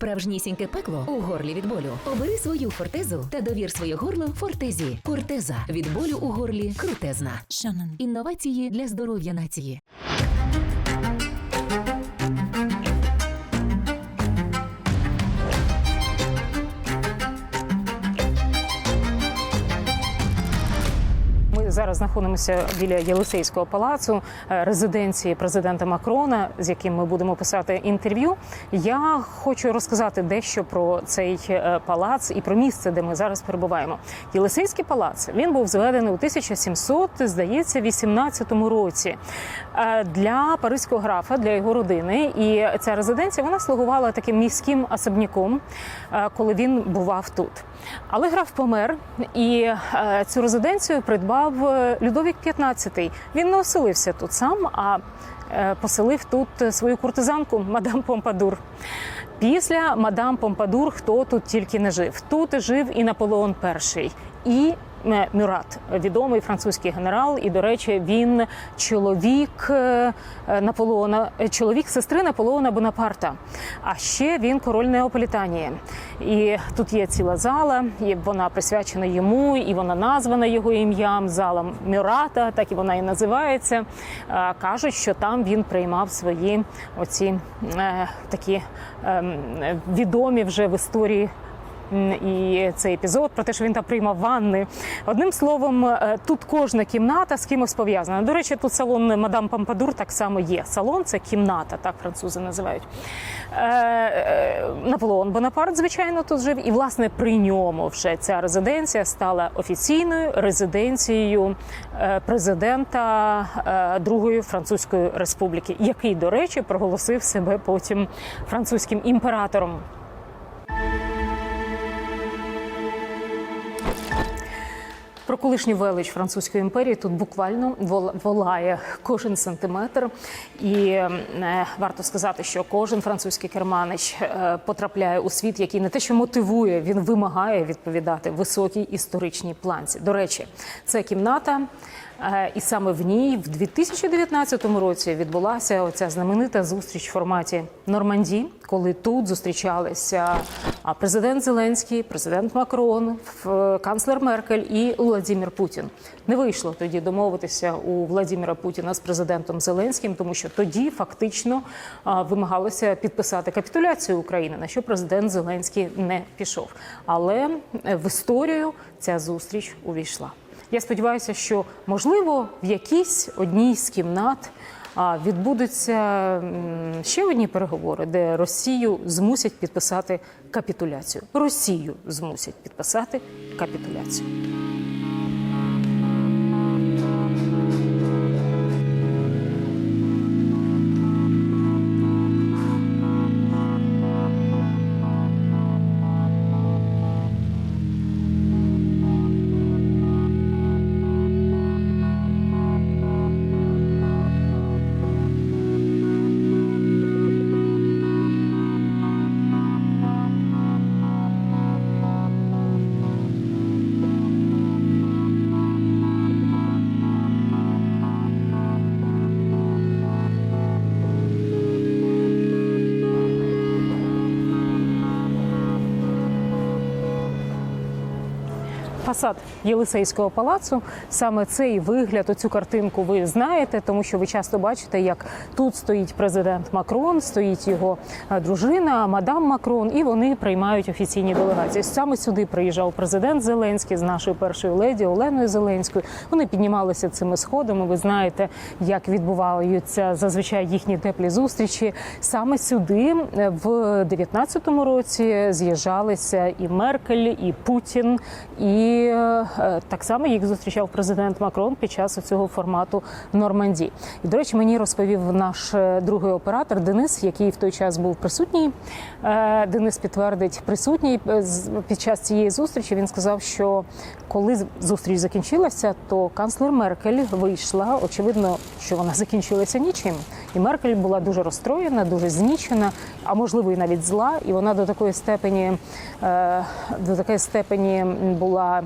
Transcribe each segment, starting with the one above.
справжнісіньке пекло у горлі від болю. Обери свою фортезу та довір своє горло фортезі. Кортеза від болю у горлі крутезна. Шанон. Інновації для здоров'я нації. Зараз знаходимося біля Єлисейського палацу, е, резиденції президента Макрона, з яким ми будемо писати інтерв'ю. Я хочу розказати дещо про цей е, палац і про місце, де ми зараз перебуваємо. Єлисейський палац він був зведений у 1700, здається, 18 році е, для паризького графа, для його родини. І ця резиденція вона слугувала таким міським особняком, коли він бував тут. Але граф помер, і е, цю резиденцію придбав е, Людовік XV. Він не оселився тут сам, а е, поселив тут свою куртизанку мадам Помпадур. Після мадам Помпадур хто тут тільки не жив. Тут жив і Наполеон І. І Мюрат, відомий французький генерал, і до речі, він чоловік е, Наполеона, е, чоловік сестри Наполеона Бонапарта. А ще він король Неаполітанії. І тут є ціла зала, і вона присвячена йому, і вона названа його ім'ям. Зала Мюрата, так і вона і називається. Е, Кажуть, що там він приймав свої оці е, такі ем, відомі вже в історії. І цей епізод про те, що він там приймав ванни. Одним словом, е, тут кожна кімната з кимось пов'язана. До речі, тут салон мадам Помпадур так само є. Салон це кімната, так французи називають. Е, е, Наполеон Бонапарт, звичайно, тут жив. І власне при ньому вже ця резиденція стала офіційною резиденцією президента Другої Французької республіки, який, до речі, проголосив себе потім французьким імператором. Про колишню велич французької імперії тут буквально вол- волає кожен сантиметр, і е, варто сказати, що кожен французький керманич е, потрапляє у світ, який не те, що мотивує, він вимагає відповідати високій історичній планці. До речі, це кімната. Е, І саме в ній в 2019 році відбулася оця знаменита зустріч в форматі Норманді, коли тут зустрічалися президент Зеленський, президент Макрон, канцлер Меркель і Владимир Путін. Не вийшло тоді домовитися у Владимира Путіна з президентом Зеленським, тому що тоді фактично вимагалося підписати капітуляцію України, на що президент Зеленський не пішов. Але е, в історію ця зустріч увійшла. Я сподіваюся, що можливо в якійсь одній з кімнат відбудуться ще одні переговори, де Росію змусять підписати капітуляцію. Росію змусять підписати капітуляцію. Фасад Єлисейського палацу саме цей вигляд, оцю картинку ви знаєте, тому що ви часто бачите, як тут стоїть президент Макрон, стоїть його е, дружина, мадам Макрон, і вони приймають офіційні делегації. Саме сюди приїжджав президент Зеленський з нашою першою леді Оленою Зеленською. Вони піднімалися цими сходами. Ви знаєте, як відбуваються зазвичай їхні теплі зустрічі. Саме сюди е, в 19-му році з'їжджалися і Меркель, і Путін, і е, так само їх зустрічав президент Макрон під час цього формату Норманді. І до речі, мені розповів наш е, другий оператор Денис, який в той час був присутній. Е, Денис підтвердить присутній е, під час цієї зустрічі. Він сказав, що коли зустріч закінчилася, то канцлер Меркель вийшла. Очевидно, що вона закінчилася нічим. І Меркель була дуже розстроєна, дуже знічена, а можливо і навіть зла. І вона до такої степені, е, до такої степені була е,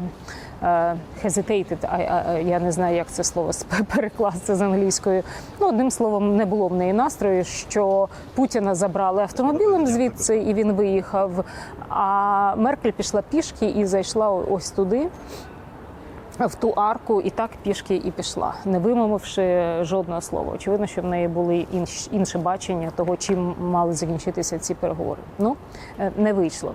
hesitated, а, а, я не знаю, як це слово перекласти з англійської. Ну, одним словом, не було в неї настрою, що Путіна забрали автомобілем звідси, і він виїхав. А Меркель пішла пішки і зайшла ось туди. В ту арку і так пішки і пішла, не вимовивши жодного слова. Очевидно, що в неї були інш, інше бачення того, чим мали закінчитися ці переговори. Ну е, не вийшло.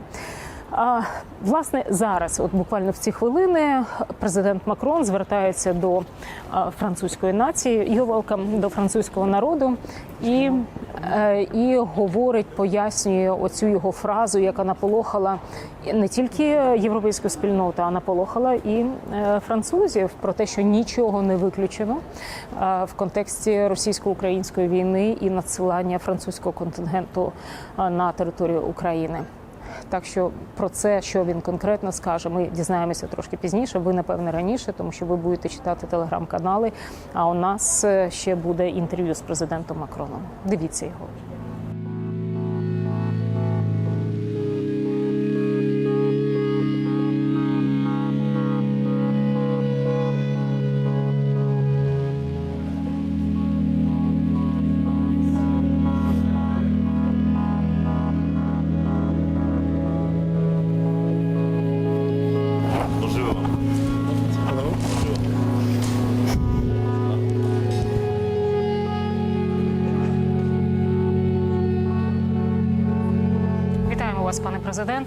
А, власне, зараз, от буквально в ці хвилини, президент Макрон звертається до французької нації, welcome, до французького народу, і, е, і говорить, пояснює оцю його фразу, яка наполохала не тільки європейську спільноту, а наполохала і е, французів про те, що нічого не виключено е, в контексті російсько-української війни і надсилання французького контингенту на територію України. Так що про це, що він конкретно скаже, ми дізнаємося трошки пізніше. Ви напевне раніше, тому що ви будете читати телеграм-канали. А у нас е, ще буде інтерв'ю з президентом Макроном. Дивіться його.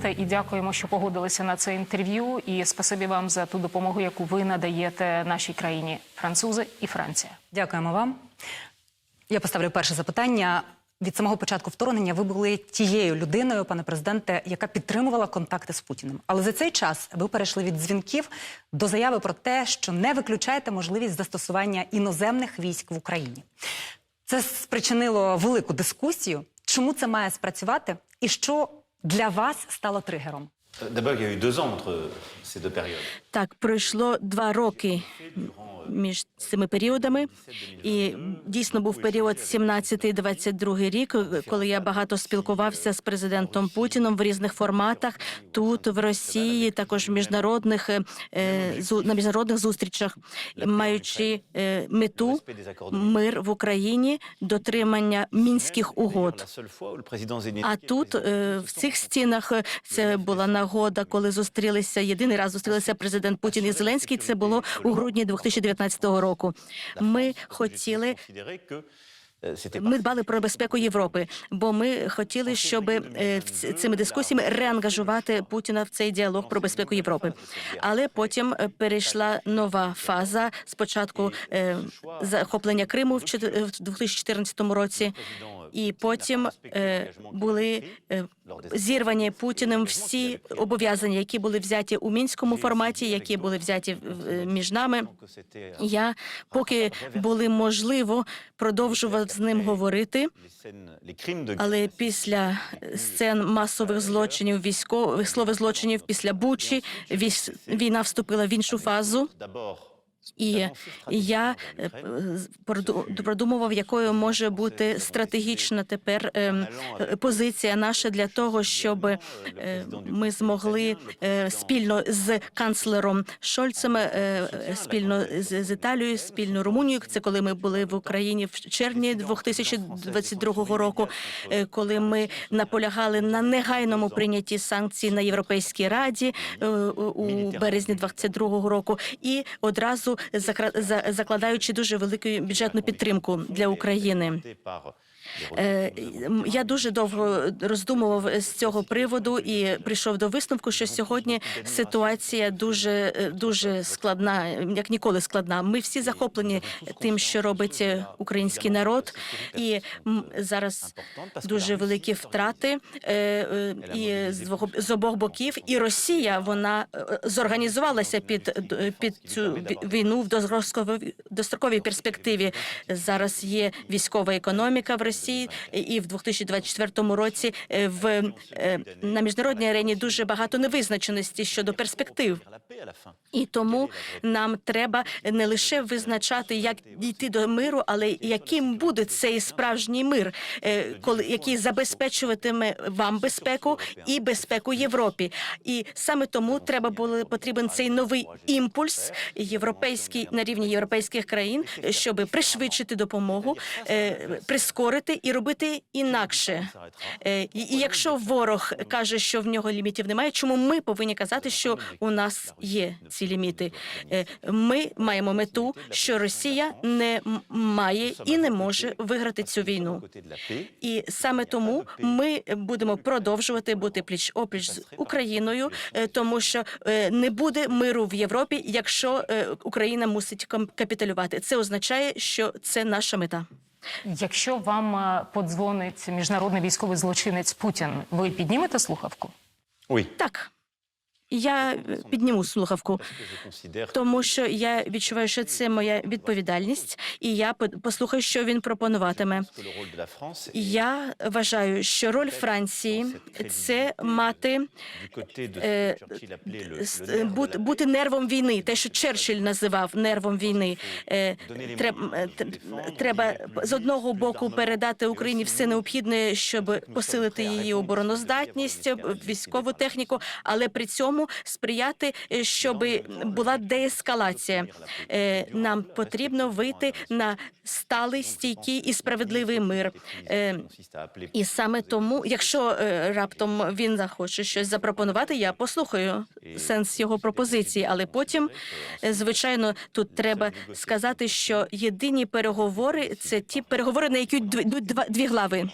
Пане і дякуємо, що погодилися на це інтерв'ю. І спасибі вам за ту допомогу, яку ви надаєте нашій країні, французи і Франція. Дякуємо вам. Я поставлю перше запитання. Від самого початку вторгнення ви були тією людиною, пане президенте, яка підтримувала контакти з Путіним. Але за цей час ви перейшли від дзвінків до заяви про те, що не виключаєте можливість застосування іноземних військ в Україні. Це спричинило велику дискусію. Чому це має спрацювати, і що для вас стало тригером? D'abord, il y a eu deux ans entre ces deux périodes. Так, пройшло два роки між цими періодами, і дійсно був період 17-22 рік, коли я багато спілкувався з президентом Путіном в різних форматах тут, в Росії, також в міжнародних е, на міжнародних зустрічах, маючи е, мету мир в Україні, дотримання мінських угод. А тут е, в цих стінах це була нагода, коли зустрілися єдиний раз зустрілися президент Путін і Зеленський. Це було у грудні 2019 року. Ми хотіли. C'était Ми дбали про безпеку Європи, бо ми хотіли, щоб е, цими дискусіями реангажувати Путіна в цей діалог про безпеку Європи. Але потім е, перейшла нова фаза. Спочатку е, захоплення Криму в чотир- 2014 році, і потім е, були е, зірвані Путіним всі обов'язання, які були взяті у мінському форматі, які були взяті е, між нами. Я поки були можливо продовжував з ним говорити, але після сцен масових злочинів, військових слових злочинів після Бучі, війна вступила в іншу фазу. І я е, продумував, якою може бути стратегічна тепер ем, е, позиція наша для того, щоб е, ми змогли спільно з канцлером Шольцем, спільно з, Італією, спільно Румунією. Це коли ми були в Україні в червні 2022 року, коли ми наполягали на негайному прийнятті санкцій на Європейській раді у березні 22 року, і одразу закра- закладаючи дуже велику бюджетну підтримку для України. Е, Я дуже довго роздумував з цього приводу і прийшов до висновку, що сьогодні ситуація дуже е, дуже складна, як ніколи складна. Ми всі захоплені тим, що робить е, український народ, і зараз дуже великі втрати і з обох боків. І Росія вона зорганізувалася під під цю війну в достроковій перспективі. Зараз є військова економіка в Росії. Росії, і в 2024 році е, в е, на міжнародній арені дуже багато невизначеності щодо перспектив. І тому нам треба не лише визначати, як дійти до миру, але яким буде цей справжній мир, е, коли який забезпечуватиме вам безпеку і безпеку Європі. І саме тому треба було потрібен цей новий імпульс європейський на рівні європейських країн, щоб пришвидшити допомогу, е, прискорити і робити інакше. Е, І якщо ворог каже, що в нього лімітів немає, чому ми повинні казати, що у нас є ці ліміти? Е, Ми маємо мету, що Росія не має і не може виграти цю війну. І саме тому ми будемо продовжувати бути пліч опліч з Україною, е, тому що не буде миру в Європі, якщо Україна мусить капітулювати. Це означає, що це наша мета. Якщо вам е, подзвонить міжнародний військовий злочинець Путін, ви піднімете слухавку? Ой, Так. Я е, підніму слухавку, тому що я відчуваю, що це моя відповідальність, і я по- послухаю, що він пропонуватиме. Я вважаю, що роль Франції це мати Е, бути, нервом війни, те, що Черчилль називав нервом війни. Е, е, Треба з одного боку передати Україні все необхідне, щоб посилити її обороноздатність, військову техніку, але при цьому сприяти, е, щоб була деескалація. Е, Нам потрібно вийти на сталий, стійкий і справедливий мир. Е, і саме тому, якщо раптом він захоче щось запропонувати, я послухаю сенс його пропозиції. Але потім, звичайно, тут треба сказати, що єдині переговори це ті переговори, на які йдуть дві, глави.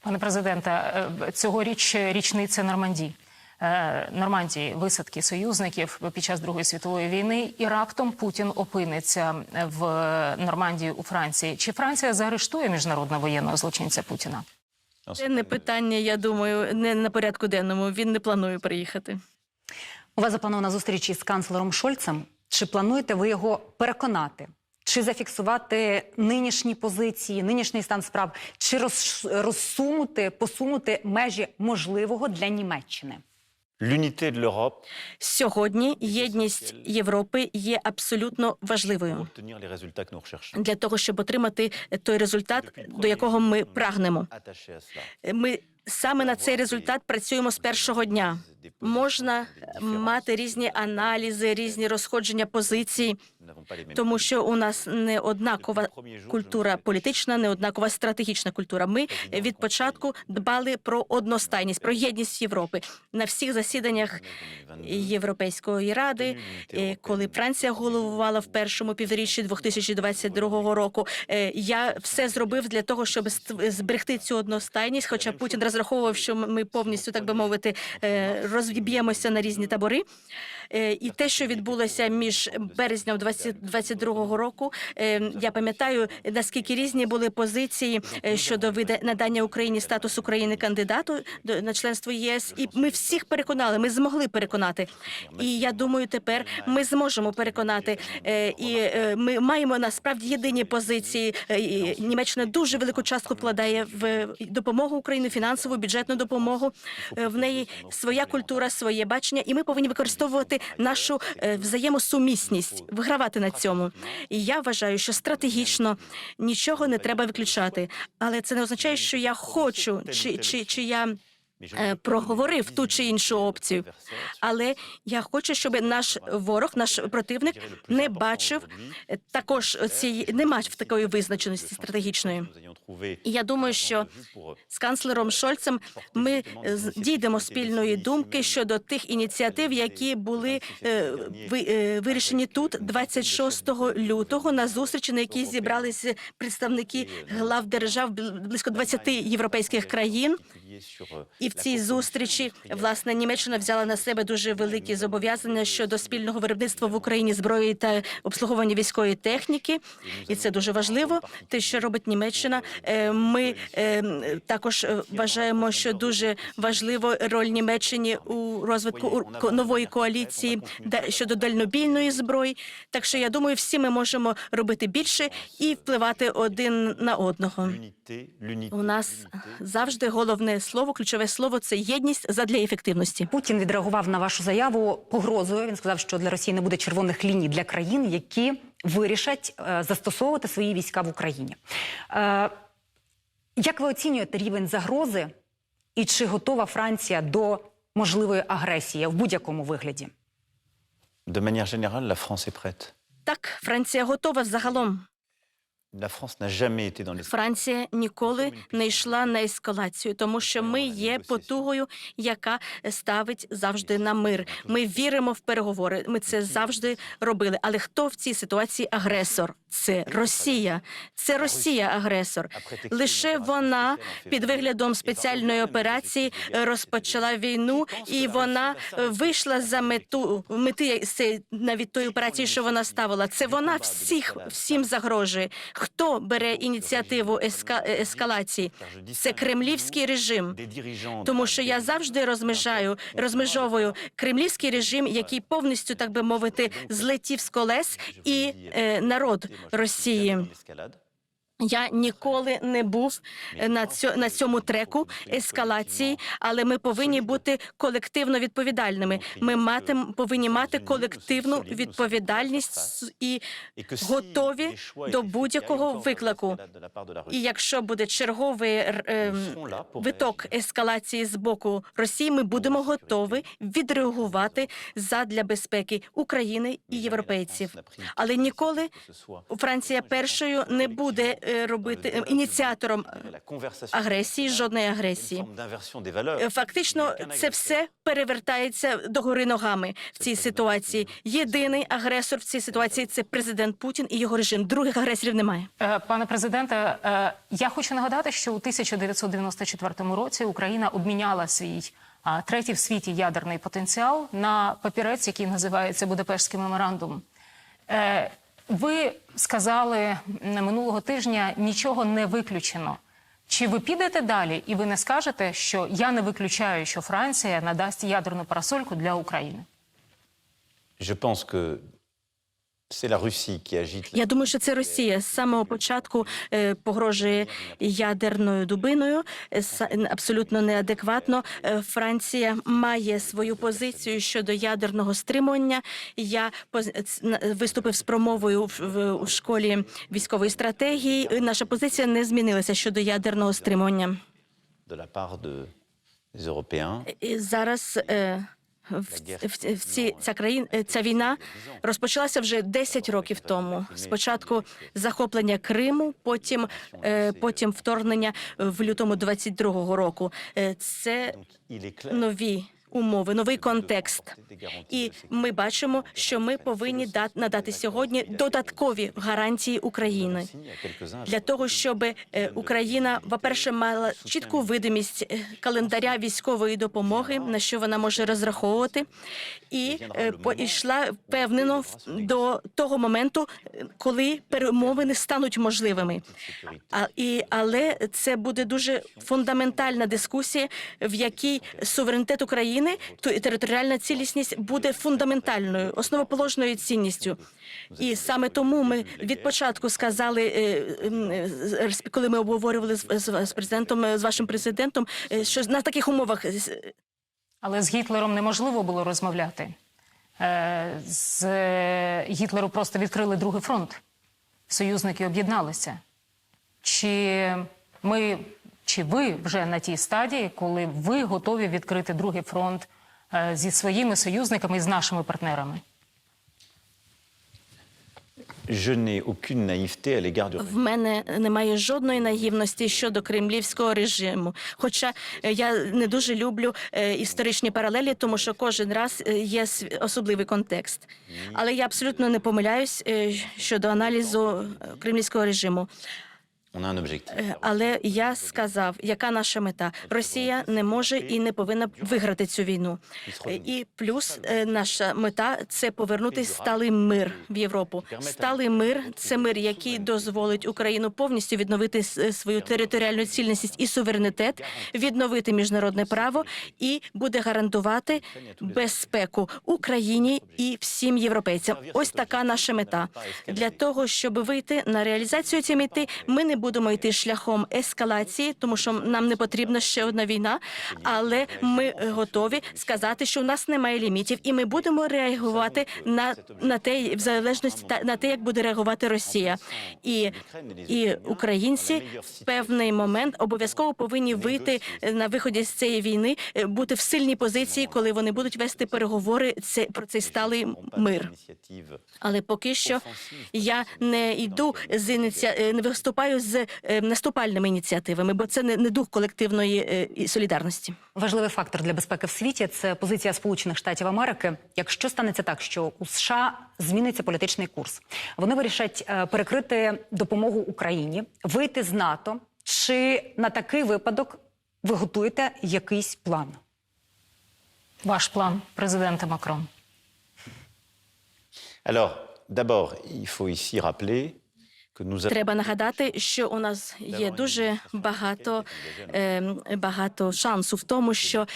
Пане президенте, цьогоріч річниця Нормандії. Е, Нормандії висадки союзників під час Другої світової війни, і раптом Путін опиниться в Нормандії у Франції. Чи Франція заарештує міжнародного воєнного злочинця Путіна? Це не питання, я думаю, не на порядку денному. Він не планує приїхати. У вас запланована зустріч із канцлером Шольцем. Чи плануєте ви його переконати? Чи зафіксувати нинішні позиції, нинішній стан справ, чи роз, розсунути, посунути межі можливого для Німеччини? Сьогодні єдність Європи є абсолютно важливою. для того, щоб отримати той результат, до якого ми прагнемо. Ми саме на цей результат працюємо з першого дня. Можна мати різні аналізи, різні розходження позицій, тому що у нас не однакова культура політична, не однакова стратегічна культура. Ми від початку дбали про одностайність, про єдність Європи. На всіх засіданнях Європейської ради, е, коли Франція головувала в першому півріччі 2022 року. е, Я все зробив для того, щоб зберегти цю одностайність. Хоча Путін розраховував, що ми повністю, так би мовити, розіб'ємося на різні табори. Е, І те, що відбулося між березням 2022 року, е, я пам'ятаю, наскільки різні були позиції е, щодо надання Україні статусу країни кандидату на членство ЄС. І ми всіх переконали, ми змогли переконати. І я думаю, тепер ми зможемо переконати. І ми маємо насправді єдині позиції. Німеччина дуже велику частку вкладає в допомогу Україні, фінансову бюджетну допомогу. В неї своя культура, своє бачення, і ми повинні використовувати нашу е, взаємосумісність, вигравати на цьому. І я вважаю, що стратегічно нічого не треба виключати. Але це не означає, що я хочу чи, чи, чи я. Е, Проговорив ту чи іншу опцію, але я хочу, щоб наш ворог, наш противник, не бачив е, також цієї не мав такої визначеності стратегічної. І я думаю, що з канцлером Шольцем ми е, дійдемо спільної думки щодо тих ініціатив, які були ви- вирішені тут 26 лютого на зустрічі, на якій зібралися представники глав держав близько 20 європейських країн. І в цій зустрічі власне Німеччина взяла на себе дуже великі зобов'язання щодо спільного виробництва в Україні зброї та обслуговування військової техніки. І це дуже важливо. Те, що робить Німеччина. Е, Ми е, також е, вважаємо, що дуже важливо роль Німеччині у розвитку нової коаліції щодо дальнобійної зброї. Так що я думаю, всі ми можемо робити більше і впливати один на одного. У нас завжди головне слово, ключове слово це єдність задля ефективності. Путін відреагував на вашу заяву погрозою. Він сказав, що для Росії не буде червоних ліній для країн, які вирішать е, застосовувати свої війська в Україні. Е, як ви оцінюєте рівень загрози, і чи готова Франція до можливої агресії в будь-якому вигляді? De manière générale, la France est prête. Так, Франція готова загалом. Франція ніколи не йшла на ескалацію, тому що ми є потугою, яка ставить завжди на мир. Ми віримо в переговори. Ми це завжди робили. Але хто в цій ситуації агресор? Це Росія. Це Росія агресор. Лише вона під виглядом спеціальної операції розпочала війну, і вона вийшла за мету мети навіть тої операції, що вона ставила. Це вона всіх всім загрожує. Хто бере ініціативу еска, ескалації? Це кремлівський режим. Тому що я завжди розмежаю, розмежовую кремлівський режим, який повністю, так би мовити, злетів з колес, і е, народ Росії. Я ніколи не був е, на цьо, на цьому треку ескалації, але ми повинні бути колективно відповідальними. Ми матим, повинні мати колективну відповідальність і готові до будь-якого виклику. І якщо буде черговий pour виток ескалації з боку Росії, ми будемо готові відреагувати задля безпеки України і європейців. Але ніколи Франція першою не буде е, робити е, ініціатором la агресії, жодної агресії. Е, Фактично, це все перевертається догори ногами в цій ситуації. Єдиний агресор в цій ситуації це президент Путін і його режим. Других агресорів немає. Е, Пане президенте, е, я хочу нагадати, що у 1994 році Україна обміняла свій а, третій в світі ядерний потенціал на папірець, який називається Будапештський меморандум. Ви сказали минулого тижня нічого не виключено. Чи ви підете далі, і ви не скажете, що я не виключаю, що Франція надасть ядерну парасольку для України? Je pense que Я думаю, що це Росія з самого початку е, погрожує ядерною дубиною. Е, абсолютно неадекватно. Е, Франція має свою позицію щодо ядерного стримування. Я виступив з промовою в, школі військової стратегії. Наша позиція не змінилася щодо ядерного стримування. зараз в, в, в ці, ця країна ця війна розпочалася вже 10 років тому. Спочатку захоплення Криму, потім е, потім вторгнення в лютому 22-го року. Е, Це нові умови, новий контекст. І ми бачимо, що ми повинні да- надати сьогодні додаткові гарантії України для того, щоб е, Україна, по-перше, мала чітку видимість е, календаря військової допомоги, на що вона може розраховувати, і е, по- йшла впевнено в- до того моменту, е, коли перемовини стануть можливими. І, але це буде дуже фундаментальна дискусія, в якій суверенітет України то і територіальна цілісність буде фундаментальною, основоположною цінністю. І саме тому ми від початку сказали, е, е, коли ми обговорювали з, президентом, з вашим президентом, е, що на таких умовах Але з Гітлером неможливо було розмовляти. З Гітлеру просто відкрили другий фронт. Союзники об'єдналися. Чи ми, чи ви вже на тій стадії, коли ви готові відкрити другий фронт е, зі своїми союзниками і з нашими партнерами? В мене немає жодної наївності щодо кремлівського режиму. Хоча е, я не дуже люблю е, історичні паралелі, тому що кожен раз є особливий контекст. Але я абсолютно не помиляюсь щодо аналізу кремлівського режиму. Але я сказав, яка наша мета? Росія не може і не повинна виграти цю війну. Е, І плюс е, наша мета це повернути сталий мир в Європу. Сталий мир це мир, який дозволить Україну повністю відновити свою територіальну цільність і суверенітет, відновити міжнародне право і буде гарантувати безпеку Україні і всім європейцям. Ось така наша мета. Для того щоб вийти на реалізацію цієї мети, ми не будемо йти шляхом ескалації, тому що нам не потрібна ще одна війна. Але ми готові сказати, що у нас немає лімітів, і ми будемо реагувати на, на те, в залежності на те, як буде реагувати Росія. І, і українці в певний момент обов'язково повинні вийти на виході з цієї війни, е, бути в сильній позиції, коли вони будуть вести переговори це про цей сталий мир. Але поки що я не йду з ініці... е, не виступаю з е, наступальними ініціативами, бо це не, дух колективної е, солідарності. Важливий фактор для безпеки в світі це позиція Сполучених Штатів Америки. Якщо станеться так, що у США зміниться політичний курс, вони вирішать е, перекрити допомогу Україні, вийти з НАТО. Чи на такий випадок ви готуєте якийсь план? Ваш план, президента Макрон. Alors, d'abord, il faut ici rappeler Треба нагадати, що у нас є дуже багато, е, багато шансу в тому, що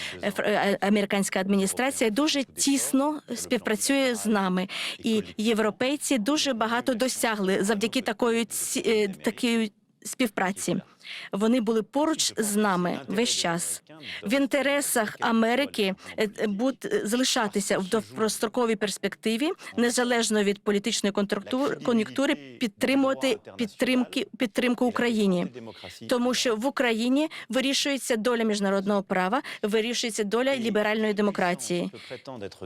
американська адміністрація дуже тісно співпрацює з нами, і європейці дуже багато досягли завдяки такої е, такій співпраці. Вони були поруч з нами весь час. В інтересах Америки е, е, бут залишатися в довгостроковій перспективі, незалежно від політичної кон'юнктури, підтримувати підтримки підтримку Україні, тому що в Україні вирішується доля міжнародного права, вирішується доля ліберальної демократії.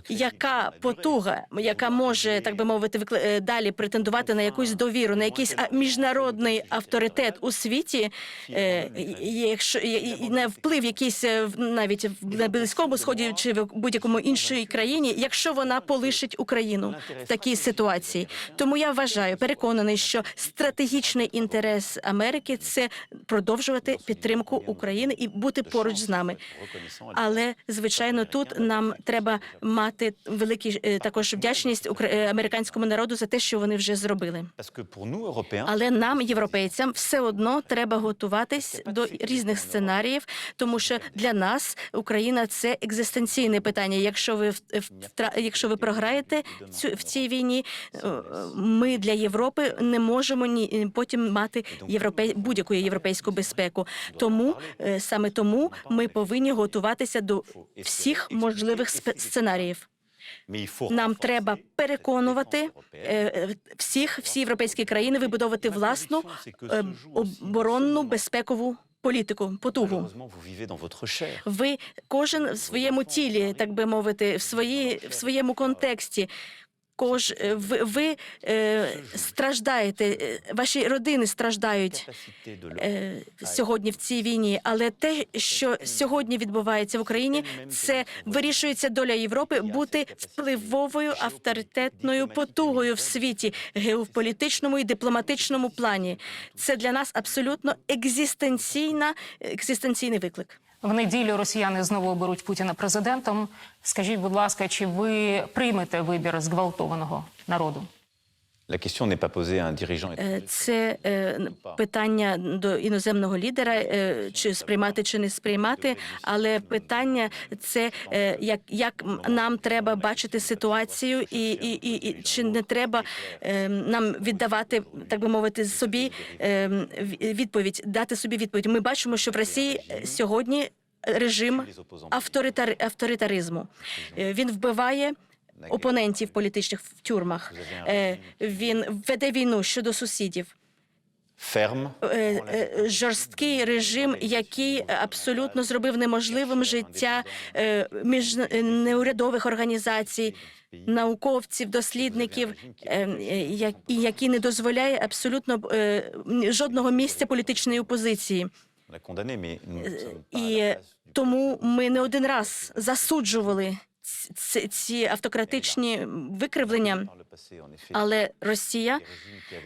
Яка потуга, яка може так би мовити, е, далі претендувати на якусь довіру, на якийсь міжнародний авторитет у світі, е, якщо і- і- і на вплив якийсь е, навіть на близькому сході чи в будь-якому іншій країні, якщо вона полишить Україну в такій ситуації. Тому я вважаю, переконаний, що стратегічний інтерес Америки це продовжувати підтримку України і бути поруч з нами. Але звичайно, тут нам треба мати великі е, також вдячність е, американському народу за те, що вони вже зробили. Але нам, європейцям, все одно треба готуватись до різних сценаріїв, тому що для нас Україна це екзистенційне питання. Якщо ви втра- якщо ви програєте цю в цій війні, ми для Європи не можемо ні потім мати європей будь-яку європейську безпеку. Тому е, саме тому ми повинні готуватися до всіх можливих сценаріїв. Нам треба переконувати е, е, всіх, всі європейські країни вибудовувати власну е, оборонну безпекову політику, потугу. Ви кожен в своєму тілі, так би мовити, в свої в своєму контексті. Кож е, ви, ви е, страждаєте, е, ваші родини страждають е, сьогодні в цій війні. Але те, що сьогодні відбувається в Україні, це вирішується доля Європи бути впливовою авторитетною потугою в світі геополітичному і дипломатичному плані. Це для нас абсолютно екзистенційна екзистенційний виклик. В неділю росіяни знову оберуть Путіна президентом. Скажіть, будь ласка, чи ви приймете вибір зґвалтованого народу? Це е, питання до іноземного лідера, е, чи сприймати, чи не сприймати. Але питання це е, як, як нам треба бачити ситуацію, і, і, і, і чи не треба е, нам віддавати, так би мовити, собі е, відповідь, дати собі відповідь. Ми бачимо, що в Росії е, сьогодні режим авторитар, авторитаризму. Е, Він вбиває. Опонентів політичних в тюрмах Е, він веде війну щодо сусідів. Ferme. Е, е, жорсткий режим, який абсолютно зробив неможливим життя між неурядових організацій, науковців, дослідників, як- і який не дозволяє абсолютно жодного місця політичної опозиції. І тому ми не один раз засуджували ці, ці автократичні викривлення. Але Росія,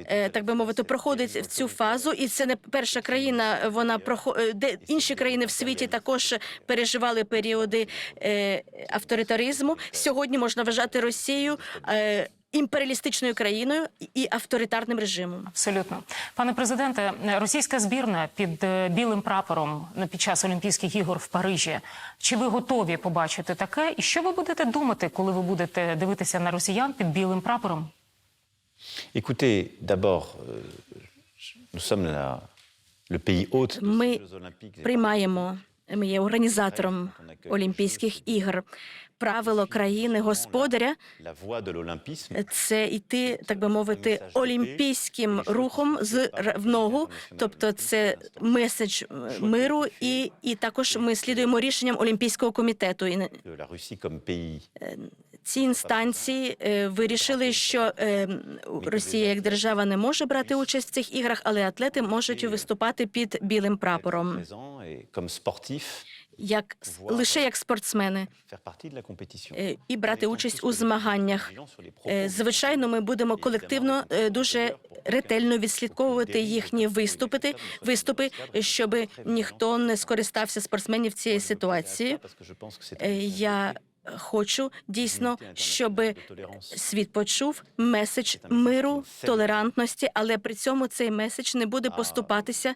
е, так би мовити, проходить в цю фазу, і це не перша країна. Вона прохо- е, де інші країни в світі також переживали періоди е, авторитаризму. Сьогодні можна вважати Росію е, імперіалістичною країною і авторитарним режимом. Абсолютно, пане президенте, російська збірна під е, білим прапором під час Олімпійських ігор в Парижі. Чи ви готові побачити таке? І що ви будете думати, коли ви будете дивитися на росіян під білим прапором? Écoutez, d'abord, euh, nous sommes la- le pays hôte Ми Jeux Olympiques. приймаємо. Ми є організатором Олімпійських ігор. Правило країни господаря це йти, так би мовити, олімпійським рухом з в ногу. Тобто, це меседж е, миру, і, і також ми слідуємо рішенням Олімпійського комітету. Ці інстанції е, вирішили, що е, Росія як держава не може брати участь в цих іграх, але атлети можуть виступати під білим прапором, як лише як спортсмени. е, і брати участь у змаганнях. Звичайно, ми будемо колективно дуже ретельно відслідковувати їхні виступи, виступи, щоб ніхто не скористався спортсменів цієї ситуації. Я хочу дійсно, щоб світ почув меседж миру, толерантності, але при цьому цей меседж не буде поступатися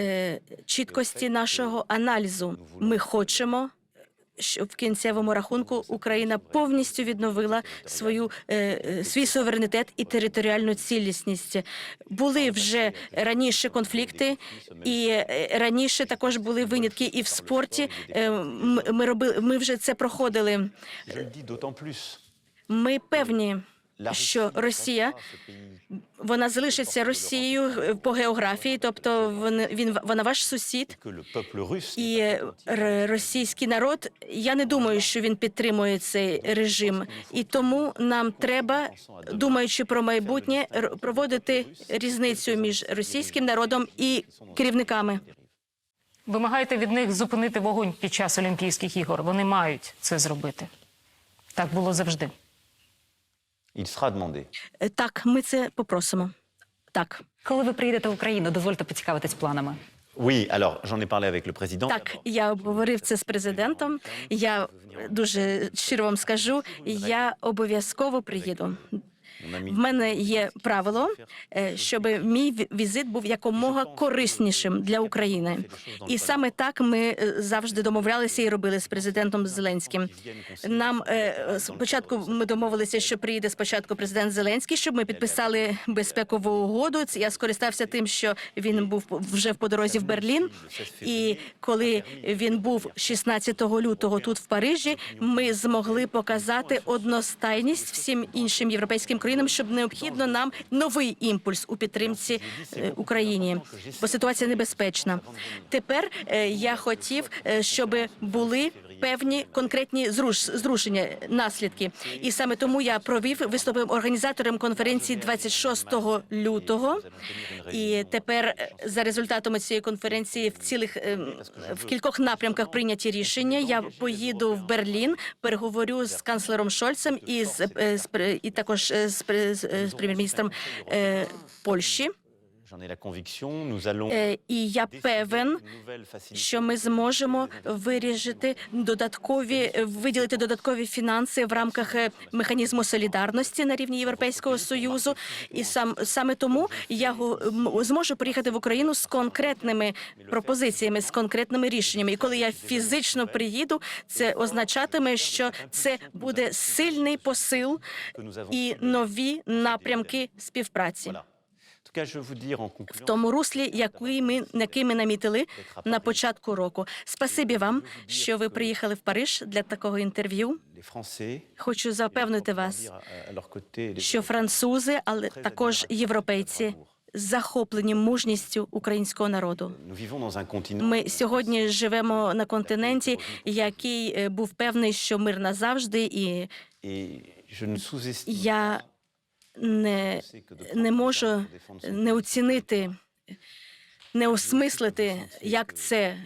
е, чіткості нашого аналізу. Ми хочемо. Щоб в кінцевому рахунку Україна повністю відновила свою е, е, свій суверенітет і територіальну цілісність. Були вже раніше конфлікти, і е, раніше також були винятки і в спорті. Е, Ми робили, ми вже це проходили. Ми певні, що Росія вона залишиться Росією по географії, тобто він, він вона ваш сусід. І російський народ, я не думаю, що він підтримує цей режим, і тому нам треба, думаючи про майбутнє, проводити різницю між російським народом і керівниками. Вимагаєте від них зупинити вогонь під час Олімпійських ігор. Вони мають це зробити. Так було завжди. Il sera demandé. Е, Так, ми це попросимо. Так, Коли ви приїдете в Україну, дозвольте поцікавитись планами. Oui, alors j'en ai parlé avec le président. так, я обговорив це з президентом. Я дуже щиро вам скажу, я обов'язково приїду. В мене є правило, е, щоб мій візит був якомога кориснішим для України. І саме так ми е, завжди домовлялися і робили з президентом Зеленським. Нам е, спочатку ми домовилися, що приїде спочатку президент Зеленський, щоб ми підписали безпекову угоду. Я скористався тим, що він був вже в подорозі в Берлін. І коли він був 16 лютого тут в Парижі, ми змогли показати одностайність всім іншим європейським країнам, щоб необхідно нам новий імпульс у підтримці е, Україні, бо ситуація небезпечна. Тепер е, я хотів, е, щоб були. Певні конкретні зруш, зрушення, наслідки, і саме тому я провів виступив організатором конференції 26 лютого. І тепер е, за результатами цієї конференції в цілих ем, в кількох напрямках прийняті рішення. Я поїду в Берлін, переговорю з канцлером Шольцем і з, е, і також е, з, пре- з, е, з прем'єр-міністром е, Польщі. Е, і я певен, що ми зможемо вирішити додаткові виділити додаткові фінанси в рамках е, механізму солідарності на рівні Європейського союзу. І сам саме тому я зможу приїхати в Україну з конкретними пропозиціями, з конкретними рішеннями. І коли я фізично приїду, це означатиме, що це буде сильний посил і нові напрямки співпраці. В тому руслі, який ми який ми намітили на початку року. Спасибі вам, що ви приїхали в Париж для такого інтерв'ю. Хочу запевнити вас, що французи, але також європейці, захоплені мужністю українського народу. Ми сьогодні живемо на континенті, який е, був певний, що мир назавжди, і я не, не можу не оцінити, не осмислити, як це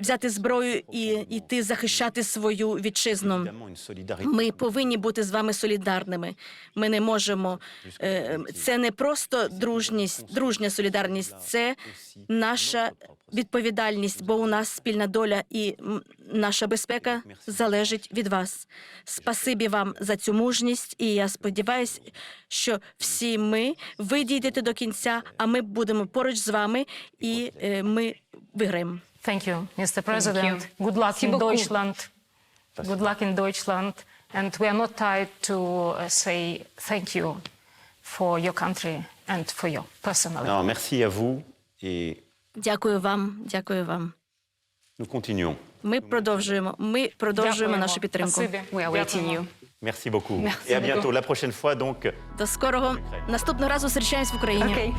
взяти зброю і йти захищати свою вітчизну. Ми повинні бути з вами солідарними. Ми не можемо. е, Це не просто дружність, дружня солідарність, це наша відповідальність, бо у нас спільна доля і наша безпека залежить від вас. Спасибі вам за цю мужність, і я сподіваюся, що всі ми ви дійдете до кінця, а ми будемо поруч з вами, і е, ми виграємо. Thank you, Mr. President. you. Good luck in. Deutschland. Good luck in Deutschland. And we are not tired to uh, say thank you for your country and for your personal. Non, merci à vous et Дякую вам, дякую вам. nous continuons. Ми продовжуємо. Ми продовжуємо Дякуємо. нашу підтримку. Спасибі. We are waiting you. Merci beaucoup. Merci et à bientôt. La prochaine fois, donc. До скорого. Наступного разу зустрічаємось в Україні. Окей.